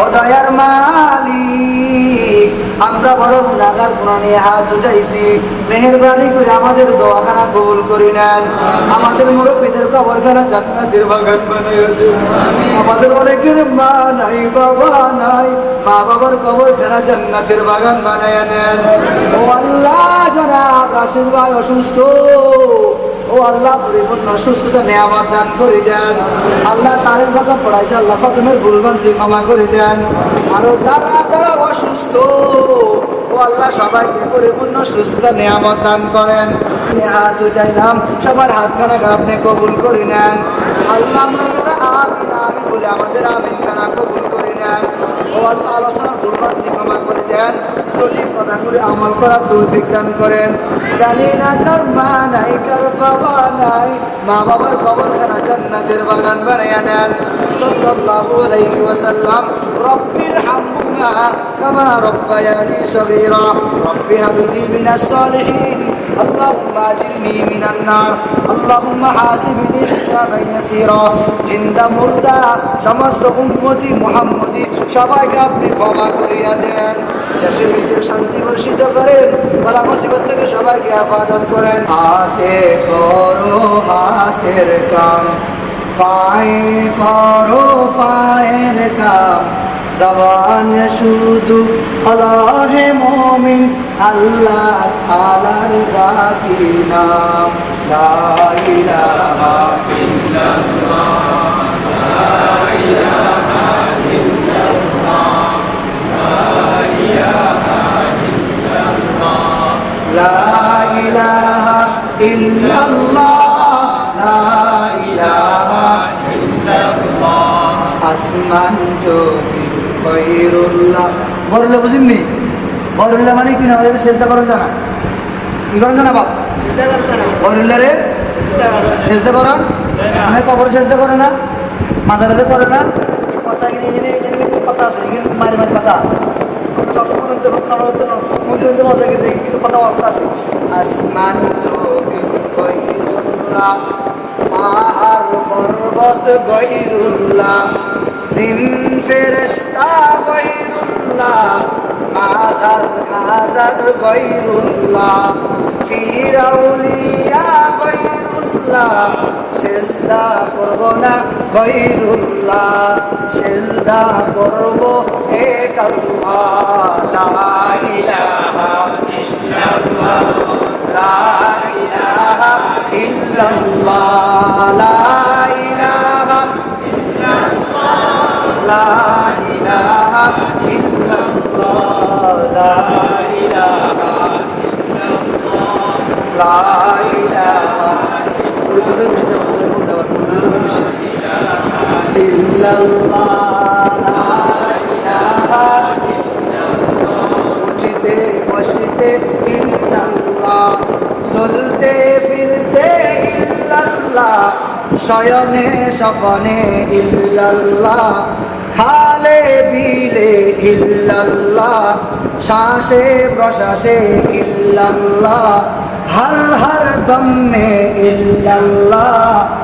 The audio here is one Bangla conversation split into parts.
ও মালিক, আমরা বড় গুণাগার গুণ নিয়ে হাত উঠাইছি। মেহরবানি করে আমাদের দোয়াখানা কবুল করি নেন। আমাদের মুরব্বীদের কবরখানা জান্নাতের বাগান বানিয়ে আমাদের অনেকের মা নাই, বাবা নাই, মা বাবার কবরখানা জান্নাতের বাগান বানিয়ে নেন। ও আল্লাহ জনাব রাশিদ ভাই অসুস্থ ও আল্লাহ, পরিপূর্ণ, সুস্থতা, নেয়ামত দান করে দেন। আল্লাহ তারের কথা পড়াইছে, আল্লাহ খতমের ভুলভ্রান্তি ক্ষমা করে দেন। আরও যারা যারা অসুস্থ, ও আল্লাহ সবাইকে পরিপূর্ণ সুস্থতা, নেয়ামত দান করেন। হাত উঠাইলাম, সবার হাত খানা আপনি কবুল করে নেন। আল্লাহ যারা আমিন বলে আমাদের আমিন খানা কবুল করে আল্লাহ আলোচনার ভুলভ্রান্তি ক্ষমা করে দেন, সঠিক কথাগুলি আমল করার তৌফিক দান করেন। জানি না কার মা নাই, কার বাবা নাই, মা বাবার কবরখানা জান্নাতের বাগান বানাইয়া নেন। সাল্লাল্লাহু আলাইহি ওয়াসাল্লাম, রব্বির হামহুমা কামা রব্বায়ানি সগীরা, রব্বি হাবলি মিনাস সালিহিন اللهم اجرني من النار اللهم حاسبني حسابا يسيرا জিন্দা মুর্দা সমস্ত উম্মতি মুহাম্মদি সবাইকে আপনি ক্ষমা করিয়া দেন দেশের ভিতরে শান্তি বর্ষিত করেন বলা মুসিবত থেকে সবাইকে হেফাজত করেন হাতে করো হাতের কাম পায়ে করো পায়ের কাম জবান শুধু আল্লাহে মমিন আল্লাহ তালার জাতি নাম লা ইলাহা ইল্লাল্লাহ আসমান জমিন খৈরুল্লাহ। বুঝিনি বরুল্লাহ মানে কি না? ওদের চেষ্টা করেন জানা? কি করেন জানা বাপ? বরুল্লাহ রে চেষ্টা করেন আমি কবর চেষ্টা করে না? মাঝারে করে না? কথা এখানে এখানে কথা আছে? এখানে মারি মারি কথা। সবসময় মধ্যে মজা গেছে কিন্তু কথা আছে। আসমান পাহাড় পর্বত গৈরুল্লাহ জিন গৈরুল্লাহ। মাজার মাজার গৈরুল্লাহ। ফিরাউলিয়া গৈরুল্লাহ, সেজদা করব না গৈরুল্লাহ। সেজদা করব এক আল্লাহ। লা ইলাহা ইল্লাল্লাহ। লা ইলাহা ইল্লাল্লাহ। উঠিতে বসিতে ইল্লাল্লাহ চলতে ফিরতে ইল্লাল্লাহ শয়নে সফনে ইল্লাল্লাহ খালে বিলে ইল্লাল্লাহ শ্বাসে প্রশ্বাসে ইল্লাল্লাহ, হর হর দমে ইল্লাল্লাহ।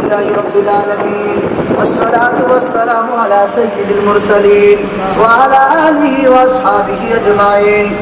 لله رب العالمين. والصلاة والسلام على سيد المرسلين وعلى آله وأصحابه أجمعين.